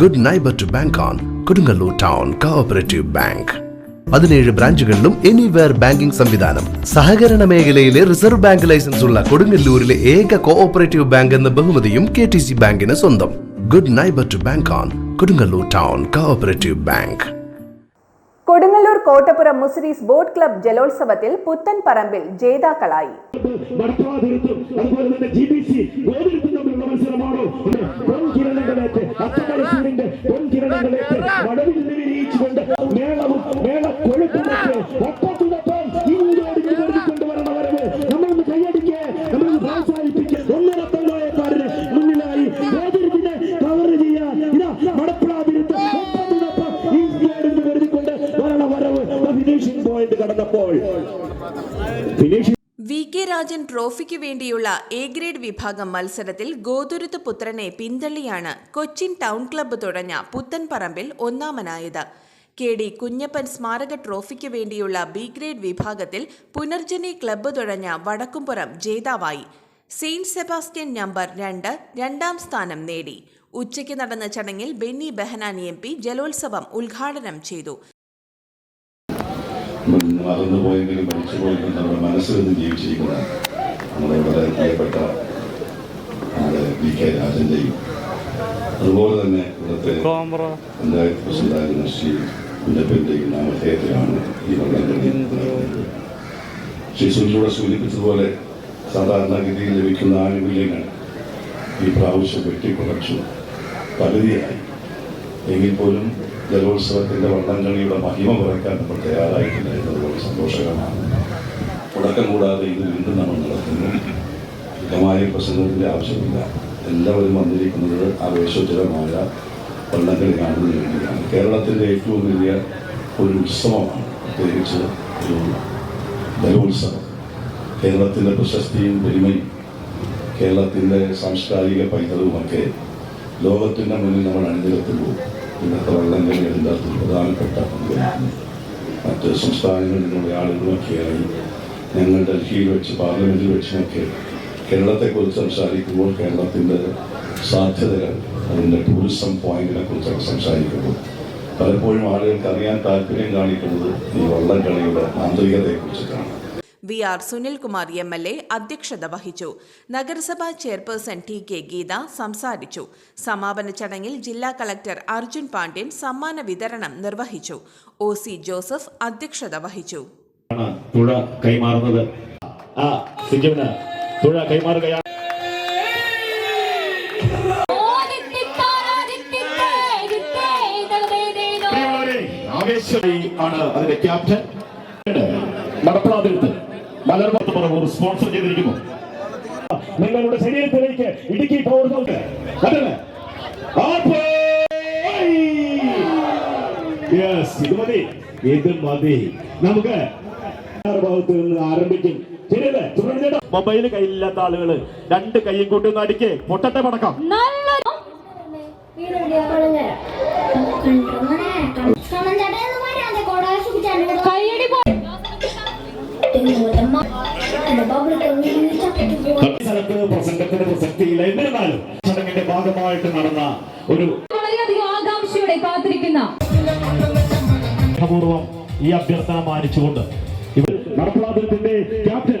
Good neighbour to bank on Kodungallur town cooperative bank പതിനേഴ് ബ്രാഞ്ചുകളിലും anywhere banking സംവിധാനം. സഹകരണ മേഖലയിലെ റിസർവ് ബാങ്ക് ലൈസൻസ് ഉള്ള കൊടുങ്ങല്ലൂരിലെ ഏക കോഓപ്പറേറ്റീവ് ബാങ്ക് എന്ന ബഹുമതിയും കെ ടി സി ബാങ്കിന് സ്വന്തം. Good neighbour to bank on Kodungallur town cooperative bank Kodungallur Kottappuram Muziris boat club ജലോത്സവത്തിൽ പുത്തൻ പറമ്പിൽ ജേതാക്കളായി. അതുപോലെ തന്നെ ജി ബി സി തമ്മിലുള്ള മത്സരമാണോ? മടവിൽ നിന്ന് വിരിയിച്ചുകൊണ്ട് മേളവും മേള കൊഴുപ്പുമൊക്കെ ഒപ്പത്തിനൊപ്പം ഇങ്ങോടിഞ്ഞു കൊണ്ടുവരണ വരവ് നമ്മളൊന്ന് കൈയടിക്ക് നമ്മളൊന്ന് പ്രോത്സാഹിപ്പിക്ക്. ഒന്നരത്തങ്ങായക്കാരന് മുന്നിലായി ഗോതിരുത്തിനെ കവർ ചെയ്യാൻ ഇതാ മടപ്പിടാതിരുത്ത് ഒപ്പത്തിനൊപ്പം ഇങ്ങോടിഞ്ഞു വരുത്തിക്കൊണ്ട് വരണ വരവ്. ഫിനിഷിംഗ് പോയിന്റ് കടന്നപ്പോൾ. ഫിനിഷിംഗ് രാജൻ ട്രോഫിക്ക് വേണ്ടിയുള്ള എ ഗ്രേഡ് വിഭാഗം മത്സരത്തിൽ ഗോതുരുത്ത് പുത്രനെ പിന്തള്ളിയാണ് കൊച്ചിൻ ടൗൺ ക്ലബ്ബ് തുടങ്ങിയ പുത്തൻപറമ്പിൽ ഒന്നാമനായത്. കെ ഡി കുഞ്ഞപ്പൻ സ്മാരക ട്രോഫിക്ക് വേണ്ടിയുള്ള ബി ഗ്രേഡ് വിഭാഗത്തിൽ പുനർജനി ക്ലബ്ബ് തുഴഞ്ഞ വടക്കുംപുറം ജേതാവായി. സെയിന്റ് സെബാസ്റ്റ്യൻ നമ്പർ രണ്ട് രണ്ടാം സ്ഥാനം നേടി. ഉച്ചയ്ക്ക് നടന്ന ചടങ്ങിൽ ബെന്നി ബെഹനാനി എം പി ജലോത്സവം ഉദ്ഘാടനം ചെയ്തു. മറന്നു പോയെങ്കിലും മരിച്ചു പോയെങ്കിലും നമ്മുടെ മനസ്സിൽ നിന്ന് ജീവിച്ചിരിക്കുന്ന നമ്മുടെ വളരെ പ്രിയപ്പെട്ട നമ്മുടെ വി കെ രാജന്റെയും അതുപോലെ തന്നെ ഇവിടുത്തെ പഞ്ചായത്ത് പ്രസിഡന്റായിരുന്ന ശ്രീ കുഞ്ഞപ്പന്റെയും നാമധേയത്തിലാണ് ഈ വള്ളംകളി ശ്രീ സുനിലൂടെ സൂചിപ്പിച്ചതുപോലെ സാധാരണഗതിയിൽ ലഭിക്കുന്ന ആനുകൂല്യങ്ങൾ ഈ പ്രാവശ്യം വെട്ടിക്കുറച്ചു പകുതിയായി. എങ്കിൽ പോലും ജലോത്സവത്തിന്റെ വള്ളംകളിയുടെ മഹിമ കുറയ്ക്കാൻ നമ്മൾ തയ്യാറായിട്ടില്ല എന്നത് സന്തോഷകരമാണ്. തുടക്കം കൂടാതെ ഇത് വീണ്ടും നമ്മൾ നടത്തുന്നു. ശുദ്ധമായ പ്രസംഗത്തിന്റെ ആവശ്യമില്ല. എല്ലാവരും വന്നിരിക്കുന്നത് ആവേശോജ്വലമായ വള്ളംകളി കാണുന്നതിന് വേണ്ടിയാണ്. കേരളത്തിന്റെ ഏറ്റവും വലിയ ഒരു ഉത്സവമാണ് പ്രത്യേകിച്ച് ഒരു ജലോത്സവം. കേരളത്തിന്റെ പ്രശസ്തിയും പെരുമയും കേരളത്തിന്റെ സാംസ്കാരിക പൈതൃകവുമൊക്കെ ലോകത്തിന്റെ മുന്നിൽ നമ്മൾ അണിനിരത്തുമ്പോൾ ഇന്നത്തെ വെള്ളം അകത്ത് പ്രധാനപ്പെട്ട മറ്റ് സംസ്ഥാനങ്ങളിൽ നിന്നുള്ള ആളുകളൊക്കെയായി ഞങ്ങൾ ഡൽഹിയിൽ വെച്ച് പാർലമെന്റിൽ വെച്ചുമൊക്കെ കേരളത്തെക്കുറിച്ച് സംസാരിക്കുമ്പോൾ കേരളത്തിന്റെ സാധ്യതകൾ അതിന്റെ ടൂറിസം പോയിന്റിനെ കുറിച്ചൊക്കെ സംസാരിക്കുമ്പോൾ പലപ്പോഴും ആളുകൾക്ക് അറിയാൻ താല്പര്യം കാണിക്കുന്നത് ഈ വള്ളംകളിയുടെ ആന്തരികതയെക്കുറിച്ചിട്ടാണ്. V R Sunilkumar M L A അധ്യക്ഷത വഹിച്ചു. നഗരസഭാ ചെയർപേഴ്സൺ ടി കെ ഗീത സംസാരിച്ചു. സമാപന ചടങ്ങിൽ ജില്ലാ കളക്ടർ അർജുൻ പാണ്ഡ്യൻ സമ്മാന വിതരണം നിർവഹിച്ചു. ഒ സി ജോസഫ് അധ്യക്ഷത വഹിച്ചു. ആണ് തുഴ കൈമാറുന്നത്. ആ സിജുവിന് തുഴ കൈമാറുകയാണ്. പ്രിയമുള്ളവരെ, ആവേശമായി ആണ് അതിന്റെ ക്യാപ്റ്റൻ മടപ്പളാതിരുത്ത് മലർമത്ത് പറവൂർ സ്പോൺസർ ചെയ്തിരിക്കുന്നു. നിങ്ങളുടെ ശരീരത്തിലേക്ക് ഇടുക്കി അതല്ലേ? ഇത് മതി. ഇത് മതി. നമുക്ക് ഭാഗത്ത് നിന്ന് ആരംഭിക്കും. മൊബൈൽ കയ്യിലില്ലാത്ത ആളുകൾ രണ്ട് കൈയും കൂട്ടി അടിക്ക്. പൊട്ടത്തെ പടക്കാം. സ്ഥലത്ത് പ്രസംഗത്തിന് പ്രസക്തിയില്ല എന്നിരുന്നാലും ചടങ്ങിന്റെ ഭാഗമായിട്ട് നടന്ന ഒരു വളരെയധികം ആകാംക്ഷയോടെ കാത്തിരിക്കുന്ന പൂർവം ഈ അഭ്യർത്ഥന മാനിച്ചുകൊണ്ട് ഇവർ നടപ്പാതിരത്തിന്റെ captain.